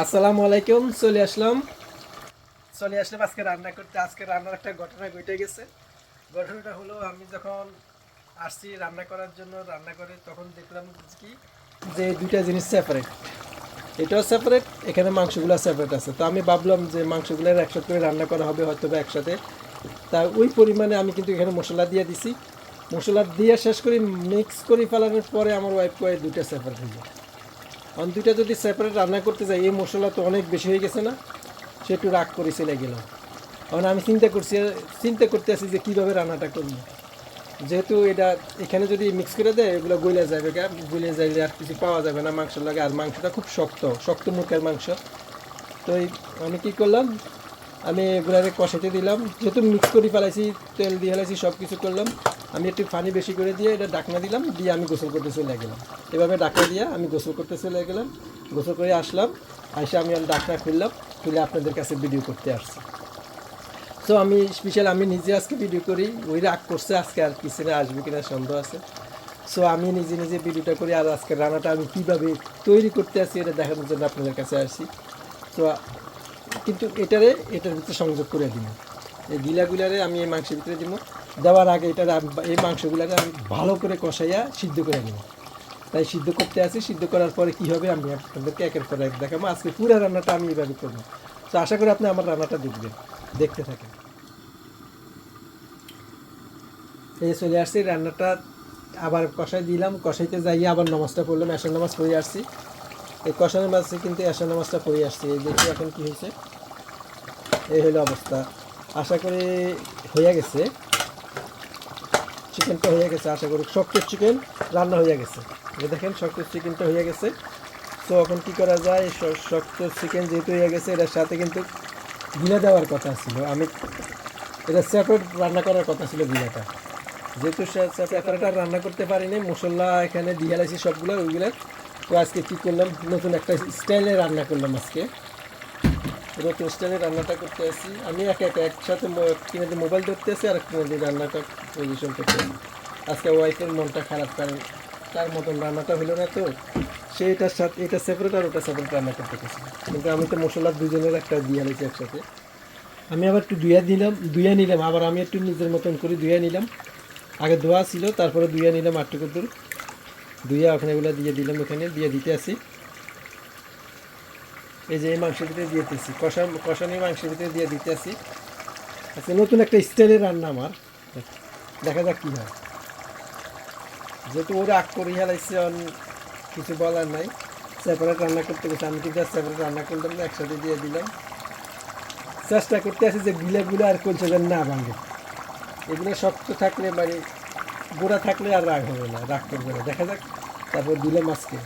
আসসালামু আলাইকুম, চলে আসলাম। চলে আসলাম, আজকে রান্না করতে। আজকে রান্নার একটা ঘটনা ঘটে গেছে। ঘটনাটা হলো, আমি যখন আসছি রান্না করার জন্য, রান্না করে তখন দেখলাম কি, যে দুইটা জিনিস সেপারেট এটাও সেপারেট এখানে মাংসগুলো সেপারেট আছে। তো আমি ভাবলাম যে মাংসগুলো একসাথে করে রান্না করা হবে হয়তো বা একসাথে। তা ওই পরিমাণে আমি কিন্তু এখানে মশলা দিয়ে দিছি। মশলা দিয়ে শেষ করে মিক্স করে ফেলানোর পরে আমার ওয়াইফ কয়ে দুইটা সেপারেট হয়ে যায়। কারণ দুইটা যদি সেপারেট রান্না করতে যাই, এই মশলা তো অনেক বেশি হয়ে গেছে না? সে একটু রাগ করে চলে গেল। কারণ আমি চিন্তা করছি, চিন্তা করতে আছি যে কীভাবে রান্নাটা করব। যেহেতু এটা এখানে যদি মিক্স করে দেয়, এগুলো গলে যাবে গলে যাইলে আর কিছু পাওয়া যাবে না মাংসের লাগে। আর মাংসটা খুব শক্ত শক্ত মুখের মাংস। তো আমি কী করলাম, আমি এগুলারে কষাতে দিলাম। যেহেতু মিক্স করে ফেলাইছি, তেল দিয়ে ফেলাইছি সব কিছু করলাম। আমি একটু পানি বেশি করে দিয়ে এটা ডাকনা দিলাম, দিয়ে আমি গোসল করতে চলে গেলাম। এভাবে ডাকনা দিয়ে আমি গোসল করতে চলে গেলাম, গোসল করে আসলাম, এসে আমি আর ডাকনা খুললাম, খুলে আপনাদের কাছে ভিডিও করতে আসছি। সো আমি স্পেশাল আমি নিজে আজকে ভিডিও করি, ওই রাগ করছে আজকে আর পিছনে আসবে কিনা সন্দেহ আছে। সো আমি নিজে নিজে ভিডিওটা করি আর আজকে রান্নাটা আমি কীভাবে তৈরি করতে আসি এটা দেখানোর জন্য আপনাদের কাছে আসি তো কিন্তু এটারে, এটার ভিতরে সংযোগ করে দিব এই গিলাগুলারে আমি এই মাংসের ভিতরে দিব দেওয়ার আগে এটা এই মাংসগুলারে আমি ভালো করে কষাইয়া সিদ্ধ করে নেব। তাই সিদ্ধ করতে আসি সিদ্ধ করার পরে কি হবে আমি আপনাদেরকে একের পর এক দেখাবো। আজকে পুরো রান্নাটা আমি এভাবে করব। তো আশা করি আপনি আমার রান্নাটা দেখবেন, দেখতে থাকেন। এই চলে আসছি, রান্নাটা আবার কষাই দিলাম। কষাইতে যাইয়ে আবার নামাজটা পড়লাম এসার নামাজ পড়ে আসছি। এই কষানোর মাঝে কিন্তু এসার নামাজটা পড়ে আসছি। এই দেখি এখন কি হয়েছে। এই হলো অবস্থা। আশা করি হয়ে গেছে। চিকেনটা হয়ে গেছে, আশা করি। শক্ত চিকেন রান্না হয়ে গেছে। এই দেখেন, শক্ত চিকেনটা হয়ে গেছে। তো এখন কি করা যায়? শক্ত চিকেন যেহেতু হয়ে গেছে, এটার সাথে কিন্তু গিলা দেওয়ার কথা ছিল। আমি এটা সেপারেট রান্না করার কথা ছিল গিলাটা। যেহেতু সেপারেট আর রান্না করতে পারিনি মশলা এখানে দিয়ে সবগুলো, ওইগুলো। তো আজকে কী করলাম? নতুন একটা স্টাইলে রান্না করলাম আজকে। নতুন স্টাইলে রান্নাটা করতে আসি। আমি একা একা একসাথে কিনে দিয়ে মোবাইল ধরতে আসি আর কিনে দিয়ে রান্নাটা পজিশন করতে আসি। আজকে ওয়াইফের মনটা খারাপ, কারণ তার মতন রান্নাটা হলো না তো। সে এটার সাথে এটা সেপারেট আর ওটা সেপারেট রান্না করতে গেছি কিন্তু আমি তো মশলা দুজনের একটা দিয়ে নিয়েছি একসাথে। আমি আবার একটু দুইয়া দিলাম দুইয়া নিলাম। আবার আমি একটু নিজের মতন করে দুইয়া নিলাম। আগে ধোয়া ছিল, তারপরে দুইয়া নিলাম আটটু দূর। দুইয়া ওখানে এগুলো দিয়ে দিলাম, ওখানে দিয়ে দিতে আসি। এই যে এই মাংসের ভিতরে দিয়ে দিতেছি। কষা কষানি মাংসের ভিতরে দিয়ে দিতে আসি আচ্ছা নতুন একটা স্টাইলের রান্না আমার। দেখা যাক কী হয়। যেহেতু ওরা আগ করে হেলাইছে কিছু বলার নাই। সেপারেট রান্না করতে গেছে আমি কিন্তু সেপারেট রান্না করলাম না, একসাথে দিয়ে দিলাম। চেষ্টা করতে আছি যে গিলাগুলো আর করছে যেন না ভাঙে। এগুলো শক্ত থাকলে মানে গোড়া থাকলে আর রাগ হবে না, রাগ করবে না। দেখা যাক, তারপর দিলাম আজকে।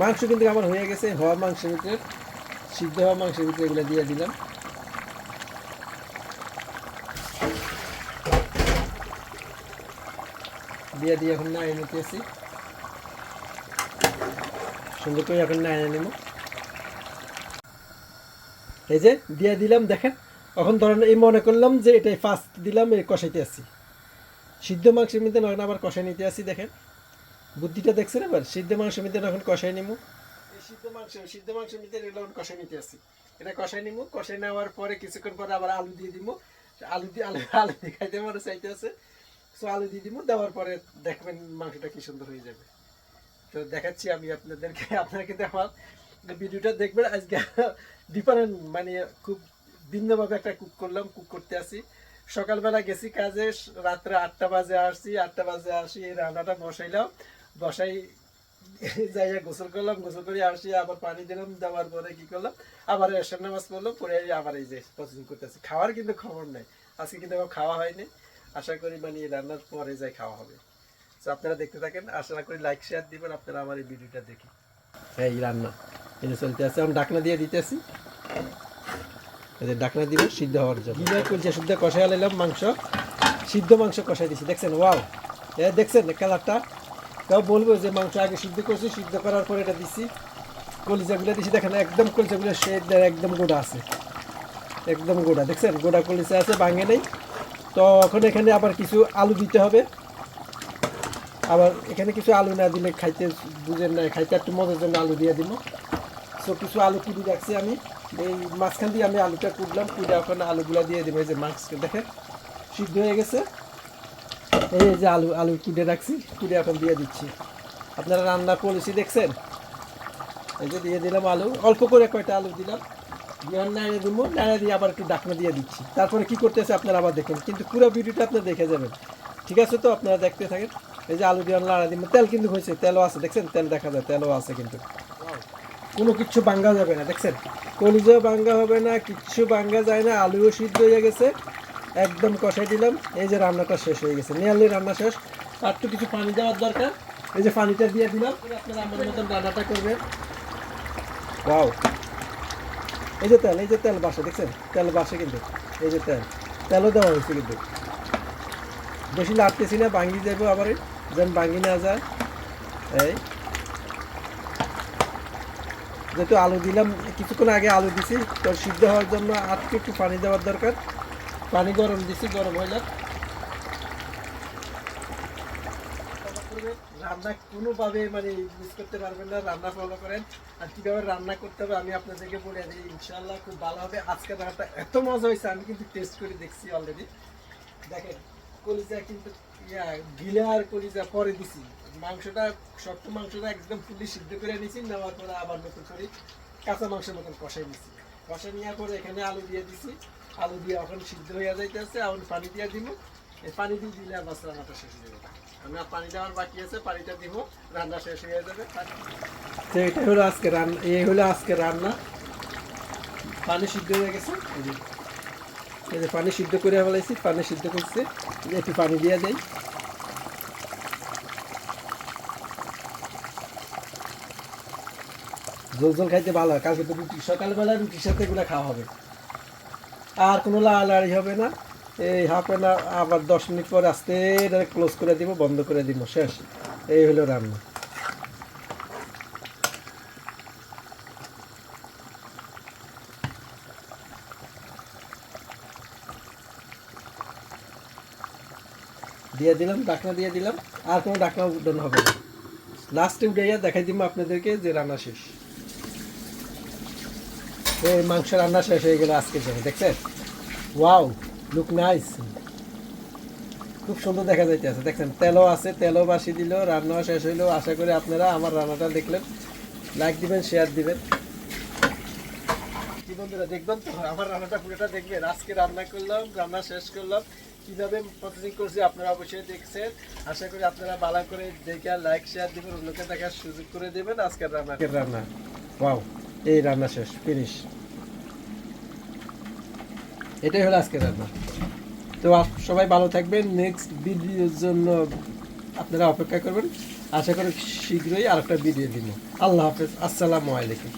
মাংস কিন্তু আমার হয়ে গেছে, হওয়া মাংসের ভিতরে, সিদ্ধ হওয়া মাংসের ভিতরে এগুলো দিয়ে দিলাম। দিয়ে দিয়ে এখন নাড়িয়ে নিতেছি। সুন্দর করে এখন নাড়িয়ে নেব। এই যে দিয়ে দিলাম, দেখেন, এখন ধরেন এই মনে করলাম যে এটাই ফার্স্ট দিলাম, এই কষাইতে আসি সিদ্ধ মাংসের মধ্যে নয় আবার কষাই নিতে আসি দেখেন। বুদ্ধিটা দেখছেন এবার? সিদ্ধ মাংসের মধ্যে এখন কষাই এই সিদ্ধ মাংস, সিদ্ধ মধ্যে এগুলো এখন কষাই নিতে আসি। এটা কষাই নিব কষাই নেওয়ার পরে কিছুক্ষণ পরে আবার আলু দিয়ে দিব আলু দিয়ে, আলু আলু দিয়ে খাইতে মনে চাইতে আছে। সো আলু দিয়ে দিব দেওয়ার পরে দেখবেন মাংসটা কি সুন্দর হয়ে যাবে। তো দেখাচ্ছি আমি আপনাদেরকে কিন্তু আমার ভিডিওটা দেখবেন, আজকে ডিফারেন্ট মানে খুব ভিন্নভাবে একটা কুক করলাম কুক করতে আসি। সকালবেলা গেছি কাজে, রাত্রে আটটা বাজে আসছি আটটা বাজে আসি, এই রান্নাটা বসাইলাম। বসাই যাইয়া গোসল করলাম, গোসল করে আসি, আবার পানি দিলাম, দেওয়ার পরে কি করলাম? আবার এসব নামাজ পড়লাম পরে আবার এই যে প্রসেসিং করতেছি। খাওয়ার কিন্তু খবর নাই। আজকে কিন্তু আমার খাওয়া হয়নি। আশা করি মানে রান্নার পরে যাই খাওয়া হবে। তো আপনারা দেখতে থাকেন, আশা করি লাইক শেয়ার দিবেন, আপনারা আমার এই ভিডিওটা দেখি। এই রান্না। এটা চলতে আছে এখন ডাকনা দিয়ে দিতেছি। এই ডাকনা দিব সিদ্ধ হওয়ার জন্য। গিলা করছে শুদ্ধ কষাই আলাইলাম মাংস, সিদ্ধ মাংস কষাই দিছি। দেখছেন? ওয়াও। দেখছেন? কালারটা? তাও বলব যে মাংস আগে সিদ্ধ করছি, সিদ্ধ করার পর এটা দিছি। কলিজাগুলো দিছি, দেখেন একদম কলিজাগুলো সে একদম গোড়া আছে। একদম গোড়া, দেখছেন? গোড়া কলিজা আছে, ভাঙে নেই। তো এখন এখানে আবার কিছু আলু দিতে হবে। আবার এখানে কিছু আলু না দিলে খাইতে বুঝেন না, খাইতে একটু মজার জন্য আলু দিয়ে দিব। সো, কিছু আলু কুড়ি রাখছি আমি। এই মাঝখান দিয়ে আমি আলুটা কুটলাম কুড়ে ওখানে আলুগুলা দিয়ে দিব। এই যে মাছকে দেখেন, সিদ্ধ হয়ে গেছে। এই যে আলু আলু কুটে রাখছি, কুটে এখন দিয়ে দিচ্ছি। আপনারা রান্না পলিসি দেখছেন? এই যে দিয়ে দিলাম আলু, অল্প করে কয়টা আলু দিলাম। দিয়ে নাড়িয়ে দিব নাড়িয়ে দিয়ে আবার একটু ডাকনা দিয়ে দিচ্ছি। তারপরে কি করতেছে আপনারা আবার দেখুন, কিন্তু পুরো ভিডিওটা আপনারা দেখে যাবেন। ঠিক আছে তো, আপনারা দেখতে থাকেন। এই যে আলু দিয়ে নাড়া দিব, তেল কিন্তু হয়েছে, তেলও আছে, দেখছেন? তেল দেখা যায়, তেলও আছে কিন্তু। কোনো কিচ্ছু বাঙ্গা যাবে না, দেখছেন? কলিজাও বাঙ্গা হবে না, কিচ্ছু বাঙ্গা যায় না, আলুও সিদ্ধ হয়ে গেছে। একদম কষাই দিলাম। এই যে রান্নাটা শেষ হয়ে গেছে। নিয়ালি রান্না শেষ। আর একটু কিছু পানি দেওয়ার দরকার। এই যে পানিটা দিয়ে দিলাম। আপনারা আমার মতন রান্নাটা করবেন। ওয়াও। এই যে তেল, এই যে তেল বাসে, দেখছেন? তেল বাসে কিন্তু। এই যে তেল। তেলও দেওয়া হয়েছে কিন্তু। বেশি লাগতেছি না ভাঙি যাব আবার। যেন ভাঙি না যায়। এই। যেহেতু আলু দিলাম, কিছুক্ষণ আগে আলু দিছি, তো সিদ্ধ হওয়ার জন্য একটু একটু পানি দেওয়ার দরকার। পানি গরম দিছি, গরম হয়ে যাক রান্না কোনোভাবে মানে মিস করতে পারবেন না, রান্না ফলো করেন। আর কীভাবে রান্না করতে হবে আমি আপনাদেরকে বলে দিই ইনশাল্লাহ খুব ভালো হবে। আজকে রান্নাটা এত মজা হয়েছে, আমি কিন্তু টেস্ট করে দেখছি অলরেডি দেখেন, কলিজা কিন্তু, ইয়া, গিলা আর কলিজা পরে দিছি। মাংসটা, শক্ত মাংসটা একদম ফুলি সিদ্ধ করে নিছি, নেওয়ার পরে আবার নতুন করে কাঁচা মাংসের মতন কষাই নিছি। কষাই নেওয়ার পরে এখানে আলু দিয়ে দিছি। আলু দিয়ে এখন সিদ্ধ হয়ে যাইতেছে, এখন পানি দিয়ে দিব এই পানি দিয়ে দিলে আমার রান্নাটা শেষ হয়ে যাবে। আমি আর পানি দেওয়ার বাকি আছে, পানিটা দিব রান্না শেষ হয়ে যাবে। তো এটা হলো আজকে রান্না, এই হলো আজকে রান্না। পানি সিদ্ধ হয়ে গেছে। এই যে পানি সিদ্ধ করে ফেলাইছি, পানি সিদ্ধ করছে। একটু পানি দিয়ে দেয় জল জল খাইতে ভালো হয়। কালকে তো রুটি, সকালবেলা রুটির সাথে এগুলো খাওয়া হবে। আর কোনো লাড়ালাড়ি হবে না। এই হাফ অ্যান আবার দশ মিনিট পর আস্তে ক্লোজ করে দিব, বন্ধ করে দিব, শেষ। এই হলো রান্না। দিয়ে দিলাম, ডাকনা দিয়ে দিলাম, আর কোনো ডাকনা উঠানো হবে না। লাস্টে উঠাইয়া দেখাই দিব আপনাদেরকে যে রান্না শেষ। এই মাংস রান্না শেষ হয়ে গেল আজকের জন্য, দেখছেন? ওয়াও লুক নাইস খুব সুন্দর দেখা যাইতেছে, দেখছেন? তেলও আছে, তেলও বাসি দিল, রান্নাও শেষ হইল। আশা করি আপনারা আমার রান্নাটা দেখলেন। লাইক দিবেন শেয়ার দিবেন। কি বন্ধুরা, দেখবেন তো, আমার রান্নাটা পুরোটা দেখবেন। আজকে রান্না করলাম, রান্না শেষ করলাম। কীভাবে প্রসেসিং করছি আপনারা অবশ্যই দেখছেন। আশা করি আপনারা ভালো করে দেখে লাইক শেয়ার দিবেন, অন্যকে দেখার সুযোগ করে দেবেন আজকের রান্না রান্না। ওয়াও এই রান্না শেষ ফিনিশ এটাই হলো আজকের রান্না। তো সবাই ভালো থাকবেন। নেক্সট ভিডিওর জন্য আপনারা অপেক্ষা করবেন। আশা করি শীঘ্রই আরেকটা ভিডিও দিব আল্লাহ হাফেজ। আসসালামু আলাইকুম।